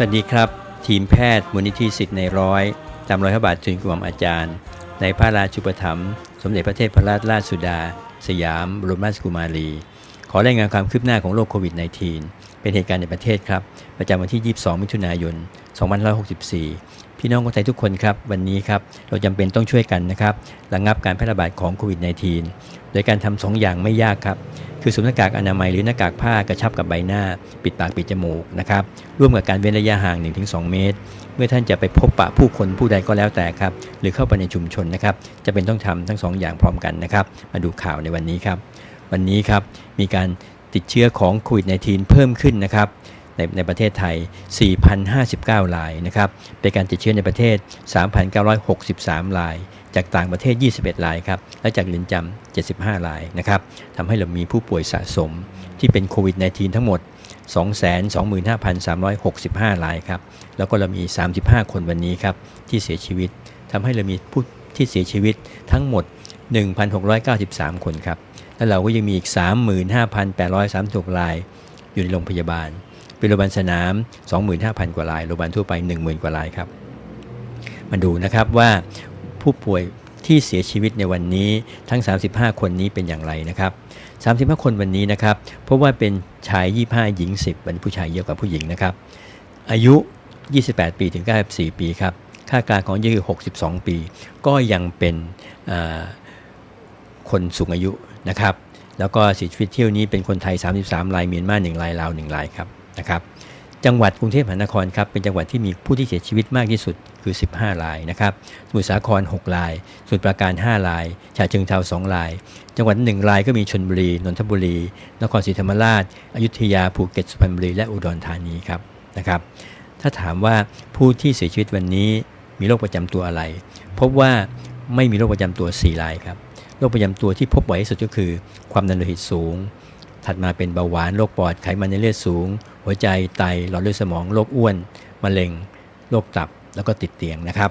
สวัสดีครับ ทีมแพทย์มูลนิธิสิทธิ์ในร้อยตามรอยพระบาททุนกรมอาจารย์ ในพระราชูปถัมภ์สมเด็จพระเทพรัตนราชสุดา สยามบรมราชกุมารี ขอรายงานความคืบหน้าของโรคโควิด -19 เป็นเหตุการณ์ในประเทศครับ ประจำวันที่ 22 มิถุนายน 2564 พี่น้องคนไทยทุกคนครับ วันนี้ครับ เราจำเป็นต้องช่วยกันนะครับระงับการแพร่ระบาดของโควิด -19 โดยการทำสองอย่างไม่ยากครับ คือสวมหน้ากากอนามัยหรือหน้ากากผ้ากระชับกับใบหน้า ปิดปากปิดจมูกนะครับร่วมกับการเว้นระยะห่าง 1-2 เมตร เมื่อท่านจะไปพบปะผู้คนผู้ใดก็แล้วแต่ครับหรือเข้าไปในชุมชนนะครับจะเป็นต้องทำทั้งสองอย่างพร้อมกันนะครับมาดูข่าวในวันนี้ครับวันนี้ครับมีการติดเชื้อของโควิด -19 เพิ่มขึ้นนะครับในในประเทศไทย 4,059รายนะครับ เป็นการติดเชื้อในประเทศ 3,963ราย จากต่างประเทศ 21 รายครับ และจากเรือนจำ 75 รายนะครับทำให้เรามีผู้ป่วยสะสมที่เป็นโควิด -19 ทั้งหมด 225,365 รายครับ แล้วก็เรามี 35 คนวันนี้ครับ ที่เสียชีวิตทำให้เรามีผู้ที่เสียชีวิตทั้งหมด 1,693 คนครับ แล้วเราก็ยังมีอีก 35,836 ราย อยู่ในโรงพยาบาล เป็นโรงพยาบาลสนาม 25,000 กว่าราย โรงพยาบาลทั่วไป 10,000 กว่ารายครับมาดูนะครับว่า ผู้ป่วยที่เสียชีวิตในวันนี้ทั้ง 35 คนนี้เป็นอย่างไรนะครับ 35 คนวันนี้นะครับเพราะว่าเป็นชาย 25 หญิง 10เป็นผู้ชายเยอะกว่าผู้หญิงนะครับ อายุ 28 ปีถึง 94 ปีครับ ค่ากลางของอายุคือ 62 ปี ก็ยังเป็นคนสูงอายุนะครับ แล้วก็เสียชีวิตเที่ยวนี้เป็นคนไทย 33 ราย เมียนมา1ราย ลาว 1 รายครับนะครับ จังหวัดกรุงเทพมหานครครับเป็นจังหวัดที่มีผู้ที่เสียชีวิตมากที่สุดคือ 15 รายนะครับสมุทรสาคร 6 รายสุทรปราการ 5 ราย ฉะเชิงเทา2ราย จังหวัด 1 รายก็มีชนบุรี นนทบุรี นครศรีธรรมราช อยุธยาภูเก็ตสุพรรณบุรีและอุดรธานีครับนะครับถ้าถามว่าผู้ที่เสียชีวิตวันนี้มีโรคประจำตัวอะไร พบว่าไม่มีโรคประจำตัว 4 รายครับโรคประจำตัวที่พบบ่อยที่สุดก็คือ ความดันโลหิตสูง ถัดมาเป็นเบาหวานโรคปอดไขมันในเลือดสูง หัวใจไตหลอดเลือดสมองโรคอ้วนมะเร็งโรคตับแล้วก็ติดเตียงนะครับ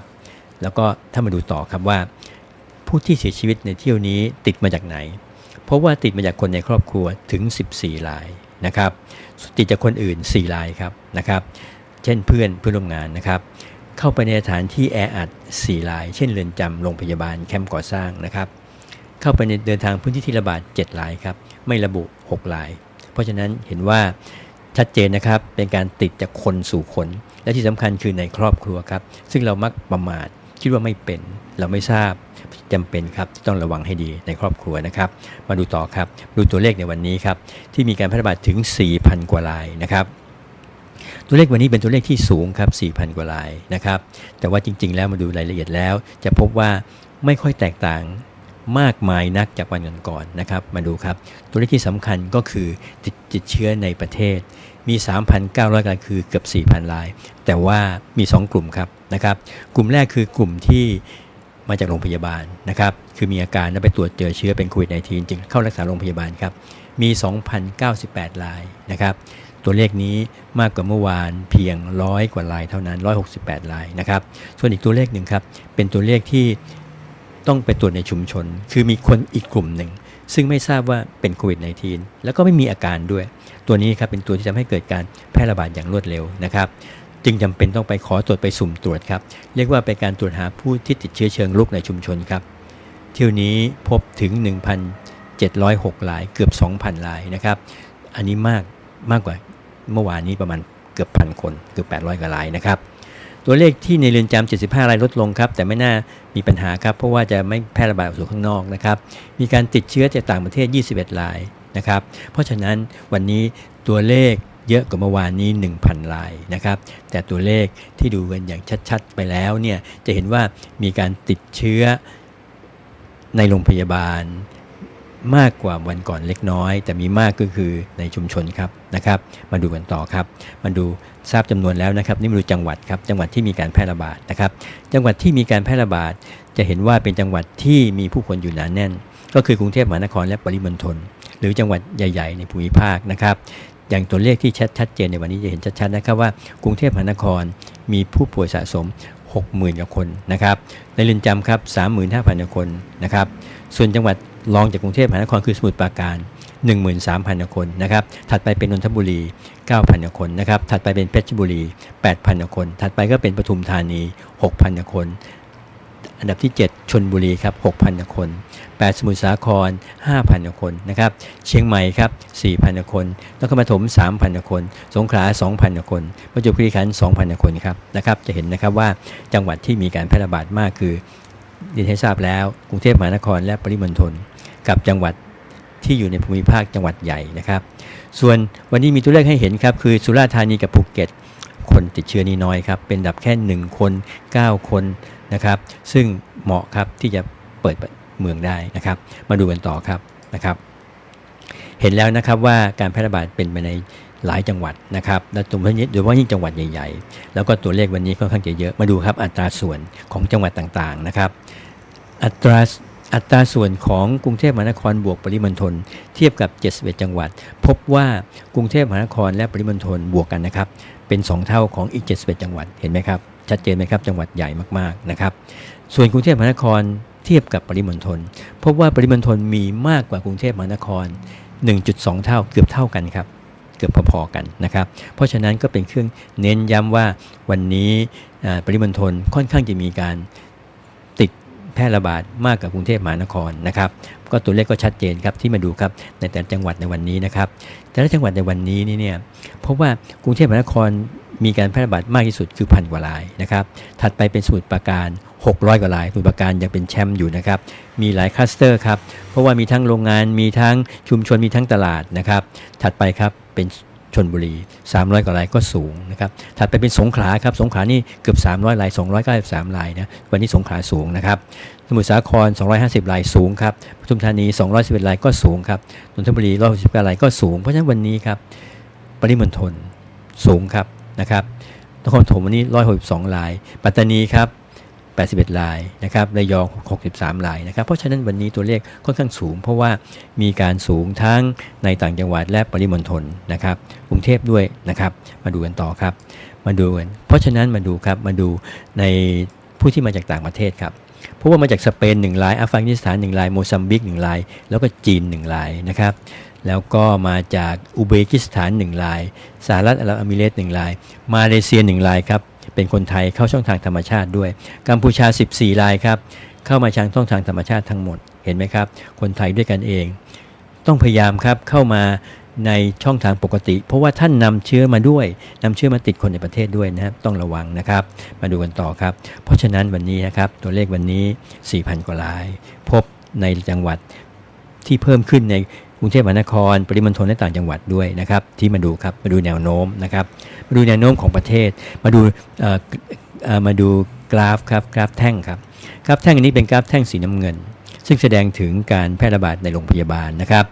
แล้วก็ถ้ามาดูต่อครับว่า ผู้ที่เสียชีวิตในเที่ยวนี้ติดมาจากไหน เพราะว่าติดมาจากคนในครอบครัวถึง 14รายนะครับติดจากคนอื่น 4 รายครับนะครับ เช่นเพื่อนเพื่อนร่วมงานนะครับ เข้าไปในสถานที่แออัด 4 ราย เช่นเรือนจำโรงพยาบาลแคมป์ก่อสร้างนะครับ เข้าไปในเดินทางพื้นที่ที่ระบาด7รายครับ ไม่ระบุ6ราย เพราะฉะนั้นเห็นว่าชัดเจนนะครับเป็นการติดจากคนสู่คน และที่สำคัญคือในครอบครัวครับ ซึ่งเรามักประมาทคิดว่าไม่เป็น เราไม่ทราบจำเป็นครับต้องระวังให้ดีในครอบครัวนะครับ มาดูต่อครับ ดูตัวเลขในวันนี้ครับ ที่มีการแพร่ระบาดถึง 4,000 กว่ารายนะครับ ตัวเลขวันนี้เป็นตัวเลขที่สูงครับ 4,000 กว่ารายนะครับ แต่ว่าจริง ๆ แล้วมาดูรายละเอียดแล้ว จะพบว่าไม่ค่อยแตกต่าง มากมายนักจากวันก่อนๆนะครับ มาดูครับ ตัวเลขที่สำคัญก็คือติดติดเชื้อในประเทศ มี 3,900รายคือเกือบ 4,000ราย แต่ว่ามี 2 กลุ่มครับนะครับ กลุ่มแรกคือกลุ่มที่มาจากโรงพยาบาลนะครับ คือมีอาการแล้วไปตรวจเจอเชื้อเป็นโควิด -19 จึงเข้ารักษาโรงพยาบาลครับ มี 2,098รายนะครับ ตัวเลขนี้มากกว่าเมื่อวานเพียงร้อยกว่ารายเท่านั้น 168รายนะครับ ส่วนอีกตัวเลขหนึ่งครับ เป็นตัวเลขที่ ต้องไปตรวจในชุมชน คือมีคนอีกกลุ่มหนึ่ง ซึ่งไม่ทราบว่าเป็นโควิด -19 แล้วก็ไม่มีอาการด้วย ตัวนี้ครับเป็นตัวที่ทำให้เกิดการแพร่ระบาดอย่างรวดเร็วนะครับจึงจำเป็นต้องไปขอตรวจไปสุ่มตรวจครับ เรียกว่าเป็นการตรวจหาผู้ที่ติดเชื้อเชิงรุกในชุมชนครับ เที่ยวนี้พบถึง 1,706รายเกือบ 2,000รายนะครับ อันนี้มากมากกว่าเมื่อวานนี้ประมาณเกือบพันคนเกือบ800กว่ารายนะครับ ตัวเลขที่ในเรือนจำ 75 รายลดลงครับ แต่ไม่น่ามีปัญหาครับ เพราะว่าจะไม่แพร่ระบาดออกสู่ข้างนอกนะครับ มีการติดเชื้อจากต่างประเทศ 21 รายนะครับ เพราะฉะนั้นวันนี้ตัวเลขเยอะกว่าเมื่อวานนี้ 1,000 รายนะครับ แต่ตัวเลขที่ดูกันอย่างชัด ๆ ไปแล้วเนี่ย จะเห็นว่ามีการติดเชื้อในโรงพยาบาล มากกว่าวันก่อนเล็กน้อย แต่มีมากก็คือในชุมชนครับนะครับ มาดูกันต่อครับ มาดูทราบจำนวนแล้วนะครับ นี่มาดูจังหวัดครับจังหวัดที่มีการแพร่ระบาดนะครับ จังหวัดที่มีการแพร่ระบาด จะเห็นว่าเป็นจังหวัดที่มีผู้คนอยู่หนาแน่น ก็คือกรุงเทพมหานครและปริมณฑลหรือจังหวัดใหญ่ ๆ ในภูมิภาคนะครับอย่างตัวเลขที่ชัดชัดเจนในวันนี้จะเห็นชัดๆนะครับว่ากรุงเทพมหานครมีผู้ป่วยสะสม 60,000กว่าคนนะครับในเรือนจำครับ35,000กว่าคนนะครับส่วนจังหวัด รองจากกรุงเทพมหานครคือสมุทรปราการ 13,000 คนนะครับ ถัดไปเป็นนนทบุรี 9,000 คนนะครับ ถัดไปเป็นเพชรบุรี 8,000 คน ถัดไปก็เป็นปทุมธานี 6,000 คน อันดับที่ 7 ชนบุรีครับ 6,000 คน 8 สมุทรสาคร 5,000 คนนะครับ เชียงใหม่ครับ 4,000 คนนครปฐม 3,000 คน สงขลา 2,000 คนประจวบคีรีขันธ์2,000 คนครับ นะครับ จะเห็นนะครับว่าจังหวัดที่มีการแพร่ระบาดมากคือเรียนให้ทราบแล้ว กรุงเทพมหานครและปริมณฑล กับจังหวัดที่อยู่ในภูมิภาคจังหวัดใหญ่นะครับ ส่วนวันนี้มีตัวเลขให้เห็นครับ คือสุราษฎร์ธานีกับภูเก็ต คนติดเชื้อนี่น้อยครับ เป็นอันดับแค่ 1 คน 9 คนนะครับ ซึ่งเหมาะครับที่จะเปิดเมืองได้นะครับ มาดูกันต่อครับนะครับ เห็นแล้วนะครับว่าการแพร่ระบาดเป็นไปในหลายจังหวัดนะครับและตรงนี้โดยเฉพาะยิ่งจังหวัดใหญ่ๆ แล้วก็ตัวเลขวันนี้ค่อนข้างจะเยอะ มาดูครับอัตราส่วนของจังหวัดต่างๆนะครับ อัตรา อัตราส่วนของกรุงเทพมหานครบวกปริมณฑลเทียบกับ 71 จังหวัด พบว่ากรุงเทพมหานครและปริมณฑลบวกกันนะครับ เป็น 2 เท่าของอีก 71 จังหวัดเห็นไหมครับ ชัดเจนไหมครับ จังหวัดใหญ่มากๆนะครับ ส่วนกรุงเทพมหานครเทียบกับปริมณฑลพบว่าปริมณฑลมีมากกว่ากรุงเทพมหานคร 1.2 เท่าเกือบเท่ากันครับเกือบพอๆกันนะครับ เพราะฉะนั้นก็เป็นเครื่องเน้นย้ำว่าวันนี้ปริมณฑลค่อนข้างจะมีการ พร่ระบาดมากกว่ากรุงเทพมหานครนะครับก็ตัวเลขก็ชัดเจนครับที่มาดูครับในแต่ละจังหวัดในวันนี้นะครับแต่ละจังหวัดในวันนี้นี่เนี่ยพบว่ากรุงเทพมหานครมีการแพร่ระบาดมากที่สุดคือพันกว่ารายนะครับถัดไปเป็นสมุทรปราการ 600 กว่ารายสมุทรปราการยังเป็นแชมป์อยู่นะครับมีหลายคลัสเตอร์ครับเพราะว่ามีทั้งโรงงานมีทั้งชุมชนมีทั้งตลาดนะครับถัดไปครับเป็น นบุรี 300 กว่ารายก็สูงนะครับถัดไปเป็นสงขลาครับสงขลานี่เกือบ 300ราย293รายนะวันนี้สงขลาสูงนะครับสมุทรสาคร 250รายสูงครับปทุมธานี 211รายก็สูงครับนนทบุรี169รายก็สูง เพราะฉะนั้นวันนี้ครับปริมณฑลสูงครับนะครับนครปฐมวันนี้162ราย ปัตตานีครับ 81รายนะครับระยอง 63รายนะครับ เพราะฉะนั้นวันนี้ตัวเลขค่อนข้างสูง เพราะว่ามีการสูงทั้งในต่างจังหวัดและปริมณฑลนะครับกรุงเทพด้วยนะครับ มาดูกันต่อครับ มาดูกัน เพราะฉะนั้นมาดูครับมาดูในผู้ที่มาจากต่างประเทศครับเพราะว่ามาจากสเปน1รายอัฟกานิสถาน1รายโมซัมบิก1รายแล้วก็จีน1รายนะครับแล้วก็มาจากอุเบกิสถาน1รายสหรัฐอาหรับเอมิเรต1ราย มาเลเซีย1รายครับ เป็นคนไทยเข้าช่องทางธรรมชาติด้วย กัมพูชา 14รายครับ เข้ามาทางช่องทางธรรมชาติทั้งหมดเห็นไหมครับ คนไทยด้วยกันเอง ต้องพยายามครับเข้ามาในช่องทางปกติ เพราะว่าท่านนำเชื้อมาด้วยนำเชื้อมาติดคนในประเทศด้วยนะครับต้องระวังนะครับ มาดูกันต่อครับ เพราะฉะนั้นวันนี้นะครับตัวเลขวันนี้ 4,000 กว่าราย พบในจังหวัดที่เพิ่มขึ้นใน กรุงเทพมหานคร ปริมณฑลและต่างจังหวัดด้วยนะครับ ที่มาดูครับมาดูแนวโน้มนะครับมาดูแนวโน้มของประเทศ มาดูมาดูกราฟครับกราฟแท่งครับกราฟแท่งอันนี้เป็นกราฟแท่งสีน้ำเงิน ซึ่งแสดงถึงการแพร่ระบาดในโรงพยาบาลนะครับ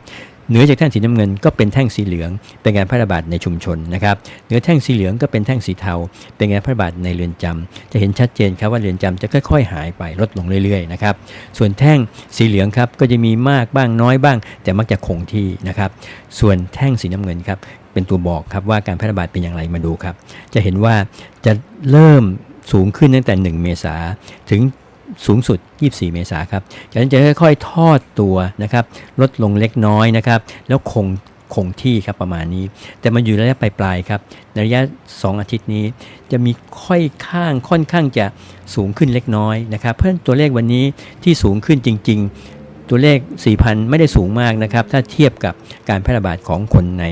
เหนือจากแท่งสีน้ำเงินก็เป็นแท่งสีเหลือง เป็นการแพร่ระบาดในชุมชนนะครับเหนือแท่งสีเหลืองก็เป็นแท่งสีเทา เป็นการแพร่ระบาดในเรือนจำจะเห็นชัดเจนครับว่าเรือนจำจะค่อย ๆ หายไปลดลงเรื่อยๆนะครับส่วนแท่งสีเหลืองครับก็จะมีมากบ้างน้อยบ้าง แต่มักจะคงที่นะครับส่วนแท่งสีน้ำเงินครับเป็นตัวบอกครับว่าการแพร่ระบาดเป็นอย่างไรมาดูครับ จะเห็นว่าจะเริ่มสูงขึ้นตั้งแต่ 1 เมษาถึง สูงสุด 24 เมษาครับ จากนั้นจะค่อยๆ ทอดตัวนะครับ ลดลงเล็กน้อยนะครับ แล้วคงคงที่ครับประมาณนี้ แต่มันอยู่ระยะปลายๆครับ ในระยะ 2 อาทิตย์นี้ จะมีค่อยข้างค่อนข้างจะสูงขึ้นเล็กน้อยนะครับ เพราะฉะนั้นตัวเลขวันนี้ที่สูงขึ้นจริง ๆ ตัวเลข 4,000 ไม่ได้สูงมากนะครับ ถ้าเทียบกับการแพร่ระบาดของคนใน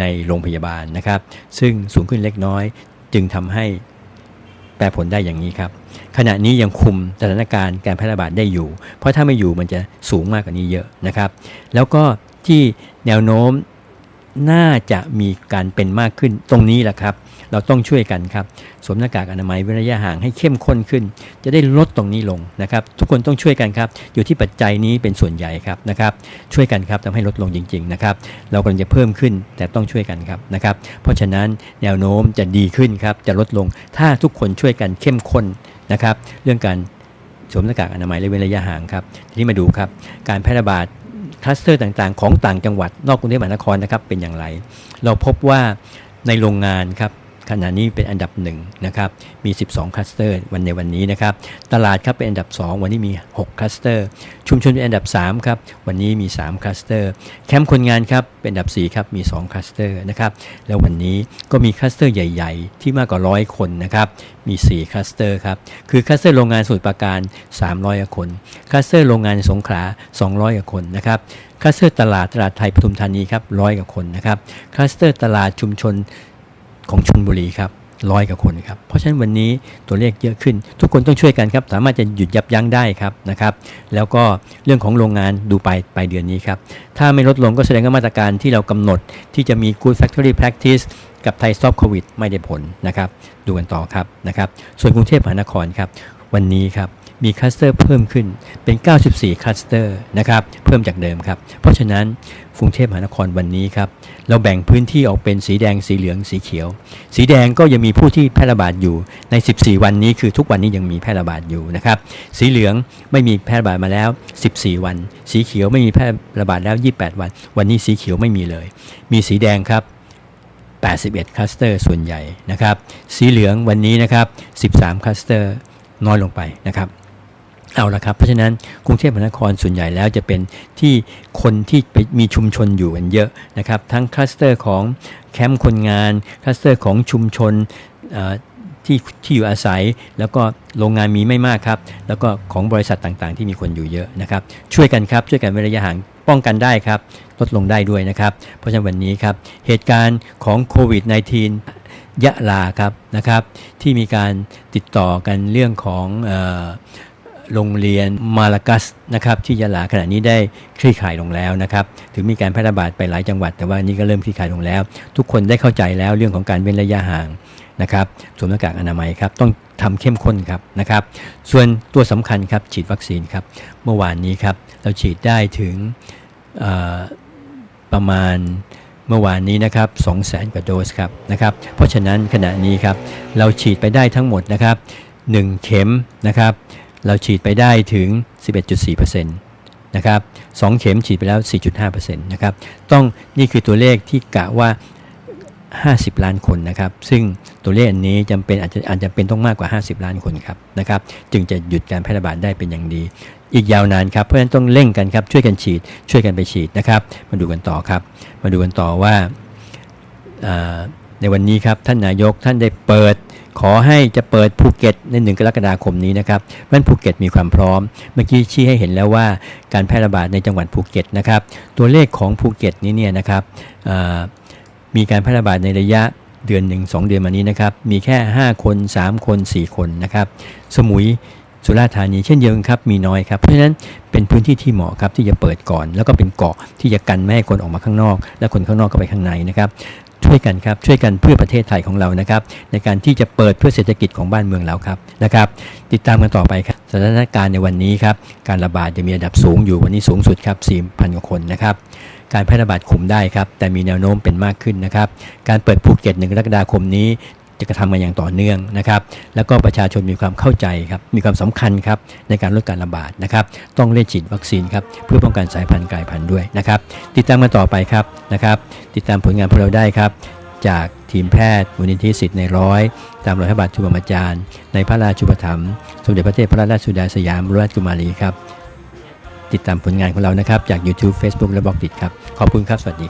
ในโรงพยาบาลนะครับ ซึ่งสูงขึ้นเล็กน้อย จึงทำให้ แปลผลได้อย่างนี้ครับ ขณะนี้ยังคุมสถานการณ์การแพร่ระบาดได้อยู่ เพราะถ้าไม่อยู่มันจะสูงมากกว่านี้เยอะนะครับ แล้วก็ที่แนวโน้มน่าจะมีการเป็นมากขึ้นตรงนี้แหละครับ เราต้องช่วยกันครับสวมหน้ากากอนามัยเว้นระยะห่างให้เข้มข้นขึ้น จะได้ลดตรงนี้ลงนะครับ ทุกคนต้องช่วยกันครับ อยู่ที่ปัจจัยนี้เป็นส่วนใหญ่ครับนะครับช่วยกันครับทำให้ลดลงจริงๆนะครับเรากำลังจะเพิ่มขึ้นแต่ต้องช่วยกันครับนะครับ เพราะฉะนั้นแนวโน้มจะดีขึ้นครับจะลดลงถ้าทุกคนช่วยกันเข้มข้นนะครับ เรื่องการสวมหน้ากากอนามัยและเว้นระยะห่างครับทีนี้มาดูครับ การแพร่ระบาดคลัสเตอร์ต่างๆ ของต่างจังหวัดนอกกรุงเทพมหานครนะครับเป็นอย่างไร เราพบว่าในโรงงานครับ ขณะนี้เป็นอันดับหนึ่งนะครับมี 12 คลัสเตอร์วันในวันนี้นะครับตลาดครับเป็นอันดับ 2 วันนี้มี 6 คลัสเตอร์ชุมชนเป็นอันดับ3ครับวันนี้มี 3 คลัสเตอร์แคมป์คนงานครับเป็นอันดับ4ครับมี 2 คลัสเตอร์นะครับแล้ววันนี้ก็มีคลัสเตอร์ใหญ่ ๆ ที่มากกว่า100คนนะครับมี 4 คลัสเตอร์ครับคือคลัสเตอร์โรงงานสมุทรปราการ 300กว่าคนคลัสเตอร์โรงงานสงขลา 200กว่าคนนะครับคลัสเตอร์ตลาดตลาดไทยปทุมธานีครับร้อยกว่าคนนะครับคลัสเตอร์ตลาดชุมชน ของชนบุรีครับร้อยกว่าคนครับ เพราะฉะนั้นวันนี้ตัวเลขเยอะขึ้น ทุกคนต้องช่วยกันครับ สามารถจะหยุดยับยั้งได้ครับนะครับ แล้วก็เรื่องของโรงงานดูไปปลายเดือนนี้ครับ ถ้าไม่ลดลงก็แสดงว่ามาตรการที่เรากำหนดที่จะมี Good Factory Practice กับไทย Stop COVID ไม่ได้ผลนะครับ ดูกันต่อครับนะครับ ส่วนกรุงเทพมหานครครับ วันนี้ครับมีคลัสเตอร์เพิ่มขึ้นเป็น 94 คลัสเตอร์นะครับ เพิ่มจากเดิมครับ เพราะฉะนั้น กรุงเทพมหานครวันนี้ครับเราแบ่งพื้นที่ออกเป็นสีแดงสีเหลืองสีเขียว สีแดงก็ยังมีผู้ที่แพร่ระบาดอยู่ใน 14 วันนี้คือทุกวันนี้ยังมีแพร่ระบาดอยู่นะครับสีเหลืองไม่มีแพร่ระบาดมาแล้ว 14 วัน สีเขียวไม่มีแพร่ระบาดแล้ว 28 วัน วันนี้สีเขียวไม่มีเลย มีสีแดงครับ81คลัสเตอร์ส่วนใหญ่นะครับสีเหลืองวันนี้นะครับ13คลัสเตอร์น้อยลงไปนะครับ เอาละครับ เพราะฉะนั้นกรุงเทพมหานครส่วนใหญ่แล้วจะเป็นที่คนที่ไปมีชุมชนอยู่กันเยอะนะครับ ทั้งคลัสเตอร์ของแคมป์คนงาน คลัสเตอร์ของชุมชนที่ที่อยู่อาศัย แล้วก็โรงงานมีไม่มากครับ แล้วก็ของบริษัทต่างๆ ที่มีคนอยู่เยอะนะครับ ช่วยกันครับ ช่วยกันเว้นระยะห่างป้องกันได้ครับ ลดลงได้ด้วยนะครับ เพราะฉะนั้นวันนี้ครับ เหตุการณ์ของโควิด -19 ยะลาครับนะครับ ที่มีการติดต่อกันเรื่องของออ โรงเรียนมาลากัสนะครับที่ยะลาขณะนี้ได้คลี่คลายลงแล้วนะครับถึงมีการแพร่ระบาดไปหลายจังหวัด แต่ว่านี่ก็เริ่มคลี่คลายลงแล้ว ทุกคนได้เข้าใจแล้วเรื่องของการเว้นระยะห่างนะครับสวมหน้ากากอนามัยครับต้องทำเข้มข้นครับนะครับส่วนตัวสำคัญครับฉีดวัคซีนครับเมื่อวานนี้ครับเราฉีดได้ถึงประมาณเมื่อวานนี้นะครับ2 0 0 0 0 0กว่าโดสครับนะครับเพราะฉะนั้นขณะนี้ครับเราฉีดไปได้ทั้งหมดนะครับ1เข็มนะครับ เราฉีดไปได้ถึง 11.4%นะครับ2เข็มฉีดไปแล้ว 4.5%นะครับ ต้องนี่คือตัวเลขที่กะว่า 50 ล้านคนนะครับ ซึ่งตัวเลขอันนี้จำเป็นอาจจะอาจจะเป็นต้องมากกว่า 50 ล้านคนครับนะครับ จึงจะหยุดการแพร่ระบาดได้เป็นอย่างดี อีกยาวนานครับ เพราะฉะนั้นต้องเร่งกันครับ ช่วยกันฉีด ช่วยกันไปฉีดนะครับ มาดูกันต่อครับ มาดูกันต่อว่าในวันนี้ครับท่านนายกท่านได้เปิด ขอให้จะเปิดภูเก็ตในหนึ่งกรกฎาคมนี้นะครับเพราะฉะนั้นภูเก็ตมีความพร้อม เมื่อกี้ชี้ให้เห็นแล้วว่าการแพร่ระบาดในจังหวัดภูเก็ตนะครับตัวเลขของภูเก็ตนี้เนี่ยนะครับมีการแพร่ระบาดในระยะเดือนหนึ่งสองเดือนมานี้นะครับมีแค่ 5 คน 3 คน 4 คนนะครับสมุยสุราษฎร์ธานีเช่นเดียวกันครับมีน้อยครับเพราะฉะนั้นเป็นพื้นที่ที่เหมาะครับที่จะเปิดก่อน แล้วก็เป็นเกาะที่จะกันไม่ให้คนออกมาข้างนอก และคนข้างนอกก็ไปข้างในนะครับ ช่วยกันครับช่วยกันเพื่อประเทศไทยของเรานะครับ ในการที่จะเปิดเพื่อเศรษฐกิจของบ้านเมืองเราครับนะครับ ติดตามกันต่อไปครับสถานการณ์ในวันนี้ครับการระบาดจะมีระดับสูงอยู่วันนี้สูงสุดครับ4,000กว่าคนนะครับการแพร่ระบาดคุมได้ครับแต่มีแนวโน้มเป็นมากขึ้นนะครับ การเปิดภูเก็ตหนึ่งกรกฎาคมนี้ จะกระทำกันอย่างต่อเนื่องนะครับแล้วก็ประชาชนมีความเข้าใจครับมีความสำคัญครับในการลดการระบาดนะครับต้องเล่นฉีดวัคซีนครับเพื่อป้องกันสายพันธุ์กลายพันธุ์ด้วยนะครับติดตามกันต่อไปครับนะครับติดตามผลงานพวกเราได้ครับจากทีมแพทย์มูลนิธิสิทธิ์ในร้อย ตามรอยพระบาททุบรมจารย์ ในพระราชูปถัมภ์สมเด็จพระเทพรัตนราชสุดาสยามรมราชกุมารีครับ ติดตามผลงานของเรานะครับ จาก YouTube Facebook และบล็อกดิครับ ขอบคุณครับ สวัสดี